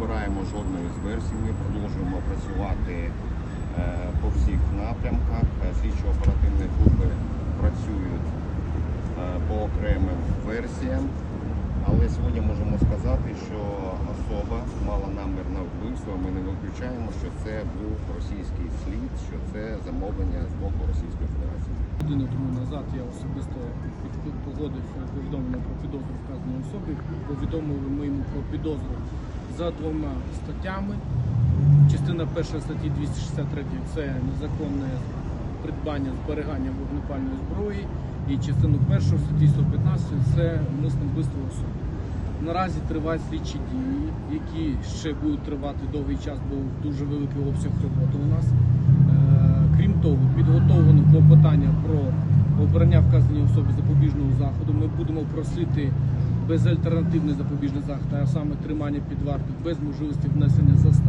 виключаємо жодної з версій. Ми продовжуємо працювати е, по всіх напрямках. Е, Слідчо-оперативні групи працюють е, по окремим версіям. Але сьогодні можемо сказати, що особа мала намір на вбивство. Ми не виключаємо, що це був російський слід, що це замовлення з боку Російської Федерації. Годину тому назад я особисто під- під- погодив повідомлення про підозру вказаній особі. Повідомили ми йому про підозру за двома статтями. Частина першої статті 263 це незаконне придбання зберігання вогнепальної зброї. І частину першу статті 115 це умисне вбивство особи. Наразі тривають слідчі дії, які ще будуть тривати довгий час, бо дуже великий обсяг роботи у нас. Е, Крім того, підготовлено клопотання про обрання вказаній особі запобіжного заходу. Ми будемо просити безальтернативний запобіжний захід, а саме тримання під вартою без можливості внесення застави.